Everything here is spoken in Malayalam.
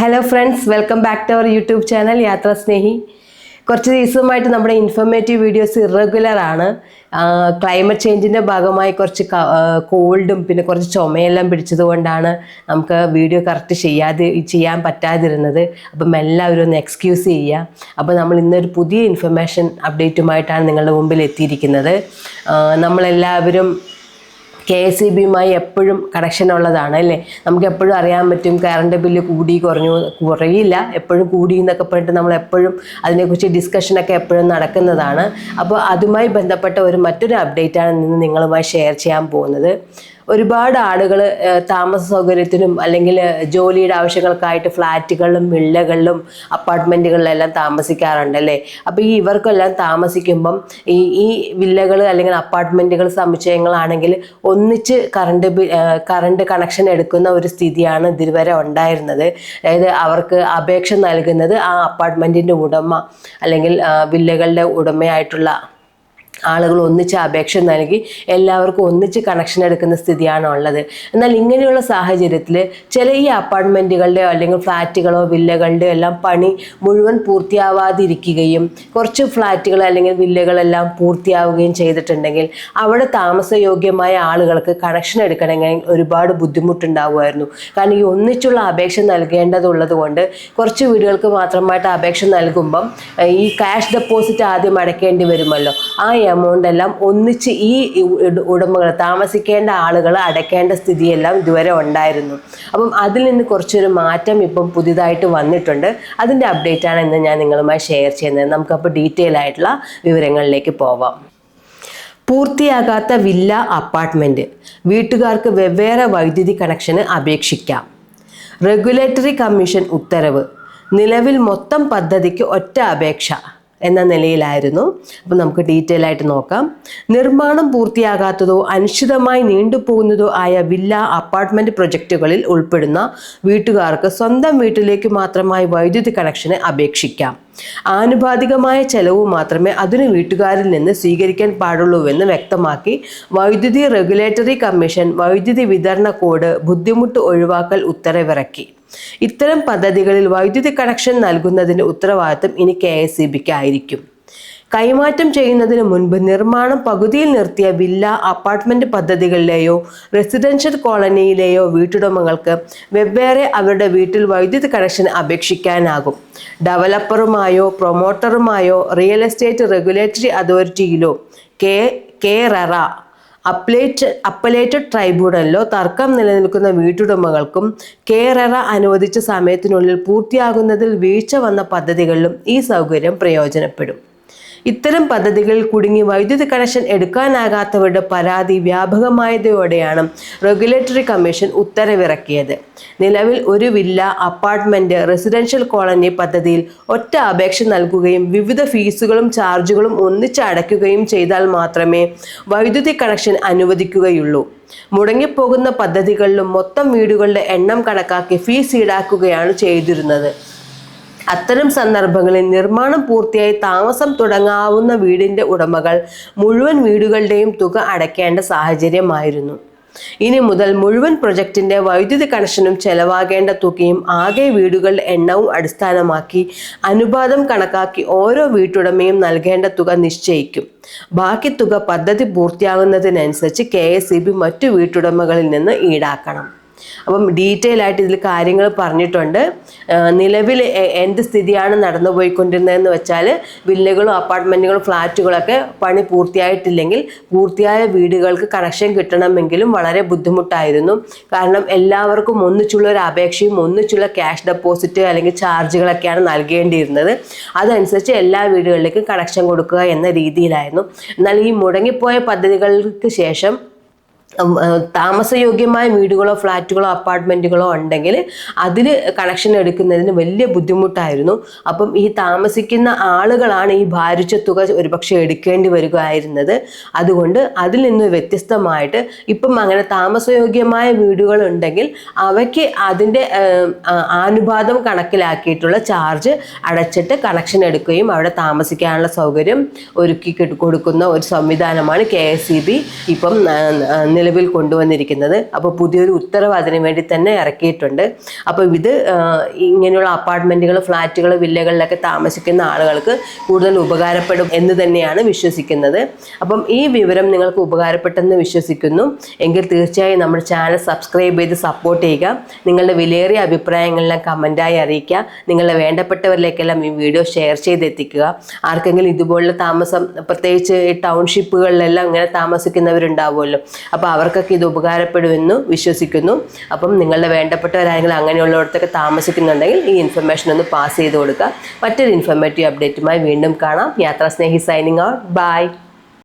Hello friends welcome back to our YouTube channel Yathra Snehi കുറച്ച് ദിവസമായിട്ട് നമ്മുടെ ഇൻഫർമേറ്റീവ് വീഡിയോസ് ഇറഗുലർ ആണ്. ക്ലൈമറ്റ് ചേഞ്ചിന്റെ ഭാഗമായി കുറച്ച് കോൾഡും പിന്നെ കുറച്ച് ചുമയെല്ലാം പിടിച്ചതുകൊണ്ടാണ് നമുക്ക് വീഡിയോ കറക്റ്റ് ചെയ്യാതെ ചെയ്യാൻ പറ്റാതിരുന്നത്. അപ്പം എല്ലാവരും ഒന്ന് എക്സ്ക്യൂസ് ചെയ്യുക. അപ്പോൾ നമ്മൾ ഇന്നൊരു പുതിയ ഇൻഫർമേഷൻ അപ്ഡേറ്റുമായിട്ടാണ് നിങ്ങളുടെ മുമ്പിൽ എത്തിയിരിക്കുന്നത്. നമ്മളെല്ലാവരും കെ എസ് ഇ ബിയുമായി എപ്പോഴും കണക്ഷൻ ഉള്ളതാണ് അല്ലേ? നമുക്ക് എപ്പോഴും അറിയാൻ പറ്റും കറണ്ട് ബില്ല് കൂടി കുറഞ്ഞു കുറയില്ല എപ്പോഴും കൂടി എന്നൊക്കെ പറഞ്ഞിട്ട് നമ്മൾ എപ്പോഴും അതിനെക്കുറിച്ച് ഡിസ്കഷനൊക്കെ എപ്പോഴും നടക്കുന്നതാണ്. അപ്പോൾ അതുമായി ബന്ധപ്പെട്ട ഒരു മറ്റൊരു അപ്ഡേറ്റാണ് ഇന്ന് നിങ്ങളുമായി ഷെയർ ചെയ്യാൻ പോകുന്നത്. ഒരുപാട് ആളുകൾ താമസ സൗകര്യത്തിനും അല്ലെങ്കിൽ ജോലിയുടെ ആവശ്യങ്ങൾക്കായിട്ട് ഫ്ലാറ്റുകളിലും വില്ലകളിലും അപ്പാർട്ട്മെന്റുകളിലെല്ലാം താമസിക്കാറുണ്ട് അല്ലേ? അപ്പോൾ ഈ ഇവർക്കെല്ലാം താമസിക്കുമ്പം ഈ ഈ വില്ലകൾ അല്ലെങ്കിൽ അപ്പാർട്ട്മെന്റുകൾ സമുച്ചയങ്ങളാണെങ്കിൽ ഒന്നിച്ച് കറണ്ട് കറണ്ട് കണക്ഷൻ എടുക്കുന്ന ഒരു സ്ഥിതിയാണ് ഇതുവരെ ഉണ്ടായിരുന്നത്. അതായത് അവർക്ക് അപേക്ഷ നൽകുന്നത് ആ അപ്പാർട്ട്മെന്റിന്റെ ഉടമ അല്ലെങ്കിൽ വില്ലകളുടെ ഉടമയായിട്ടുള്ള ആളുകൾ ഒന്നിച്ച് അപേക്ഷ നൽകി എല്ലാവർക്കും ഒന്നിച്ച് കണക്ഷൻ എടുക്കുന്ന സ്ഥിതിയാണ് ഉള്ളത് എന്നാൽ ഇങ്ങനെയുള്ള സാഹചര്യത്തിൽ ചില ഈ അപ്പാർട്ട്മെന്റുകളുടെയോ അല്ലെങ്കിൽ ഫ്ലാറ്റുകളോ വില്ലകളുടെയോ എല്ലാം പണി മുഴുവൻ പൂർത്തിയാവാതിരിക്കുകയും കുറച്ച് ഫ്ലാറ്റുകൾ അല്ലെങ്കിൽ വില്ലകളെല്ലാം പൂർത്തിയാവുകയും ചെയ്തിട്ടുണ്ടെങ്കിൽ അവിടെ താമസയോഗ്യമായ ആളുകൾക്ക് കണക്ഷൻ എടുക്കണമെങ്കിൽ ഒരുപാട് ബുദ്ധിമുട്ടുണ്ടാവുമായിരുന്നു. കാരണം ഈ ഒന്നിച്ചുള്ള അപേക്ഷ നൽകേണ്ടതുള്ളത് കൊണ്ട് കുറച്ച് വീടുകൾക്ക് മാത്രമായിട്ട് അപേക്ഷ നൽകുമ്പം ഈ ക്യാഷ് ഡെപ്പോസിറ്റ് ആദ്യം അടയ്ക്കേണ്ടി വരുമല്ലോ. ആ എമൗണ്ട് എല്ലാം ഒന്നിച്ച് ഈ ഉട- ഉടമകൾ താമസിക്കേണ്ട ആളുകൾ അടയ്ക്കേണ്ട സ്ഥിതിയെല്ലാം ഇതുവരെ ഉണ്ടായിരുന്നു. അപ്പം അതിൽ നിന്ന് കുറച്ചൊരു മാറ്റം ഇപ്പം പുതിയതായിട്ട് വന്നിട്ടുണ്ട്. അതിന്റെ അപ്ഡേറ്റ് ആണ് ഇന്ന് ഞാൻ നിങ്ങളുമായി ഷെയർ ചെയ്യുന്നത്. നമുക്കപ്പോൾ ഡീറ്റെയിൽ ആയിട്ടുള്ള വിവരങ്ങളിലേക്ക് പോവാം. പൂർത്തിയാകാത്ത വില്ല അപ്പാർട്ട്മെന്റ് വീട്ടുകാർക്ക് വെവ്വേറെ വൈദ്യുതി കണക്ഷന് അപേക്ഷിക്കാം. റെഗുലേറ്ററി കമ്മീഷൻ ഉത്തരവ്. നിലവിൽ മൊത്തം പദ്ധതിക്ക് ഒറ്റ അപേക്ഷ. എന്ന നിലയിലായിരുന്നു. അപ്പം നമുക്ക് ഡീറ്റെയിൽ ആയിട്ട് നോക്കാം. നിർമ്മാണം പൂർത്തിയാകാത്തതോ അനിശ്ചിതമായി നീണ്ടുപോകുന്നതോ ആയ വില്ല അപ്പാർട്ട്മെന്റ് പ്രൊജക്റ്റുകളിൽ ഉൾപ്പെടുന്ന വീട്ടുകാർക്ക് സ്വന്തം വീട്ടിലേക്ക് മാത്രമായി വൈദ്യുതി കണക്ഷന് അപേക്ഷിക്കാം. ആനുപാതികമായ ചെലവ് മാത്രമേ അതിന് വീട്ടുകാരിൽ നിന്ന് സ്വീകരിക്കാൻ പാടുള്ളൂവെന്ന് വ്യക്തമാക്കി വൈദ്യുതി റെഗുലേറ്ററി കമ്മീഷൻ വൈദ്യുതി വിതരണ കോഡ് ബുദ്ധിമുട്ട് ഒഴിവാക്കൽ ഉത്തരവിറക്കി ഇത്തരം പദ്ധതികളിൽ വൈദ്യുതി കണക്ഷൻ നൽകുന്നതിന്റെ ഉത്തരവാദിത്തം ഇനി കെ ആയിരിക്കും. കൈമാറ്റം ചെയ്യുന്നതിന് മുൻപ് നിർമ്മാണം പകുതിയിൽ നിർത്തിയ വില്ല അപ്പാർട്ട്മെന്റ് പദ്ധതികളിലെയോ റെസിഡൻഷ്യൽ കോളനിയിലെയോ വീട്ടുടമകൾക്ക് വെവ്വേറെ അവരുടെ വീട്ടിൽ വൈദ്യുതി കണക്ഷൻ അപേക്ഷിക്കാനാകും. ഡെവലപ്പറുമായോ പ്രൊമോട്ടറുമായോ റിയൽ എസ്റ്റേറ്റ് റെഗുലേറ്ററി അതോറിറ്റിയിലോ കെ കെ ററ അപ്ലേറ്റ് അപ്പലേറ്റഡ് ട്രൈബ്യൂണലിലോ തർക്കം നിലനിൽക്കുന്ന വീട്ടുടമകൾക്കും കേരറ അനുവദിച്ച സമയത്തിനുള്ളിൽ പൂർത്തിയാകുന്നതിൽ വീഴ്ച വന്ന പദ്ധതികളിലും ഈ സൗകര്യം പ്രയോജനപ്പെടും. ഇത്തരം പദ്ധതികളിൽ കുടുങ്ങി വൈദ്യുതി കണക്ഷൻ എടുക്കാനാകാത്തവരുടെ പരാതി വ്യാപകമായതോടെയാണ് റെഗുലേറ്ററി കമ്മീഷൻ ഉത്തരവിറക്കിയത്. നിലവിൽ ഒരു വില്ല അപ്പാർട്ട്മെന്റ് റെസിഡൻഷ്യൽ കോളനി പദ്ധതിയിൽ ഒറ്റ അപേക്ഷ നൽകുകയും വിവിധ ഫീസുകളും ചാർജുകളും ഒന്നിച്ചടയ്ക്കുകയും ചെയ്താൽ മാത്രമേ വൈദ്യുതി കണക്ഷൻ അനുവദിക്കുകയുള്ളൂ. മുടങ്ങിപ്പോകുന്ന പദ്ധതികളിലും മൊത്തം വീടുകളുടെ എണ്ണം കണക്കാക്കി ഫീസ് ഈടാക്കുകയാണ് ചെയ്തിരുന്നത്. അത്തരം സന്ദർഭങ്ങളിൽ നിർമ്മാണം പൂർത്തിയായി താമസം തുടങ്ങാവുന്ന വീടിന്റെ ഉടമകൾ മുഴുവൻ വീടുകളുടെയും തുക അടയ്ക്കേണ്ട സാഹചര്യമായിരുന്നു. ഇനി മുതൽ മുഴുവൻ പ്രൊജക്ടിന്റെ വൈദ്യുതി കണക്ഷനും ചെലവാകേണ്ട തുകയും ആകെ വീടുകളുടെ എണ്ണവും അടിസ്ഥാനമാക്കി അനുപാതം കണക്കാക്കി ഓരോ വീട്ടുടമയും നൽകേണ്ട തുക നിശ്ചയിക്കും. ബാക്കി തുക പദ്ധതി പൂർത്തിയാകുന്നതിനനുസരിച്ച് കെ മറ്റു വീട്ടുടമകളിൽ നിന്ന് ഈടാക്കണം. അപ്പം ഡീറ്റെയിൽ ആയിട്ട് ഇതിൽ കാര്യങ്ങൾ പറഞ്ഞിട്ടുണ്ട്. നിലവിൽ എന്ത് സ്ഥിതിയാണ് നടന്നു പോയിക്കൊണ്ടിരുന്നതെന്ന് വെച്ചാൽ വില്ലകളും അപ്പാർട്ട്മെന്റുകളും ഫ്ലാറ്റുകളൊക്കെ പണി പൂർത്തിയായിട്ടില്ലെങ്കിൽ പൂർത്തിയായ വീടുകൾക്ക് കണക്ഷൻ കിട്ടണമെങ്കിലും വളരെ ബുദ്ധിമുട്ടായിരുന്നു. കാരണം എല്ലാവർക്കും ഒന്നിച്ചുള്ള ഒരു അപേക്ഷയും ഒന്നിച്ചുള്ള ക്യാഷ് ഡെപ്പോസിറ്റ് അല്ലെങ്കിൽ ചാർജുകളൊക്കെയാണ് നൽകേണ്ടിയിരുന്നത്. അതനുസരിച്ച് എല്ലാ വീടുകളിലേക്കും കണക്ഷൻ കൊടുക്കുക എന്ന രീതിയിലായിരുന്നു. എന്നാൽ ഈ മുടങ്ങിപ്പോയ പദ്ധതികൾക്ക് ശേഷം താമസയോഗ്യമായ വീടുകളോ ഫ്ലാറ്റുകളോ അപ്പാർട്ട്മെന്റുകളോ ഉണ്ടെങ്കിൽ അതിൽ കണക്ഷൻ എടുക്കുന്നതിന് വലിയ ബുദ്ധിമുട്ടായിരുന്നു. അപ്പം ഈ താമസിക്കുന്ന ആളുകളാണ് ഈ ഭാരിച്ച തുക ഒരുപക്ഷെ എടുക്കേണ്ടി വരികയായിരുന്നത്. അതുകൊണ്ട് അതിൽ നിന്ന് വ്യത്യസ്തമായിട്ട് ഇപ്പം അങ്ങനെ താമസയോഗ്യമായ വീടുകൾ ഉണ്ടെങ്കിൽ അവയ്ക്ക് അതിന്റെ ആനുപാതം കണക്കിലാക്കിയിട്ടുള്ള ചാർജ് അടച്ചിട്ട് കണക്ഷൻ എടുക്കുകയും അവിടെ താമസിക്കാനുള്ള സൗകര്യം ഒരുക്കി കൊടുക്കുന്ന ഒരു സംവിധാനമാണ് കെ എസ് ഇ ബി. ഇപ്പം നിലവിൽ കൊണ്ടുവന്നിരിക്കുന്നത്. അപ്പോൾ പുതിയൊരു ഉത്തരവ് അതിനു വേണ്ടി തന്നെ ഇറക്കിയിട്ടുണ്ട്. അപ്പോൾ ഇത് ഇങ്ങനെയുള്ള അപ്പാർട്ട്മെന്റുകൾ ഫ്ലാറ്റുകൾ വില്ലകളിലൊക്കെ താമസിക്കുന്ന ആളുകൾക്ക് കൂടുതൽ ഉപകാരപ്പെടും എന്ന് തന്നെയാണ് വിശ്വസിക്കുന്നത്. അപ്പം ഈ വിവരം നിങ്ങൾക്ക് ഉപകാരപ്പെട്ടെന്ന് വിശ്വസിക്കുന്നു. എങ്കിൽ തീർച്ചയായും നമ്മുടെ ചാനൽ സബ്സ്ക്രൈബ് ചെയ്ത് സപ്പോർട്ട് ചെയ്യുക. നിങ്ങളുടെ വിലയേറിയ അഭിപ്രായങ്ങളെല്ലാം കമന്റായി അറിയിക്കുക. നിങ്ങളുടെ വേണ്ടപ്പെട്ടവരിലേക്കെല്ലാം ഈ വീഡിയോ ഷെയർ ചെയ്തെത്തിക്കുക. ആർക്കെങ്കിലും ഇതുപോലുള്ള താമസം പ്രത്യേകിച്ച് ടൗൺഷിപ്പുകളിലെല്ലാം ഇങ്ങനെ താമസിക്കുന്നവരുണ്ടാവുമല്ലോ. അപ്പോൾ അവർക്കൊക്കെ ഇത് ഉപകാരപ്പെടുമെന്ന് വിശ്വസിക്കുന്നു. അപ്പം നിങ്ങളുടെ വേണ്ടപ്പെട്ടവരാരെങ്കിലും അങ്ങനെയുള്ളവർക്കൊക്കെ താമസിക്കുന്നുണ്ടെങ്കിൽ ഈ ഇൻഫർമേഷൻ ഒന്ന് പാസ് ചെയ്ത് കൊടുക്കുക. മറ്റൊരു ഇൻഫർമേറ്റീവ് അപ്ഡേറ്റുമായി വീണ്ടും കാണാം. യാത്രാസ്നേഹി സൈനിങ് ഔട്ട് ബൈ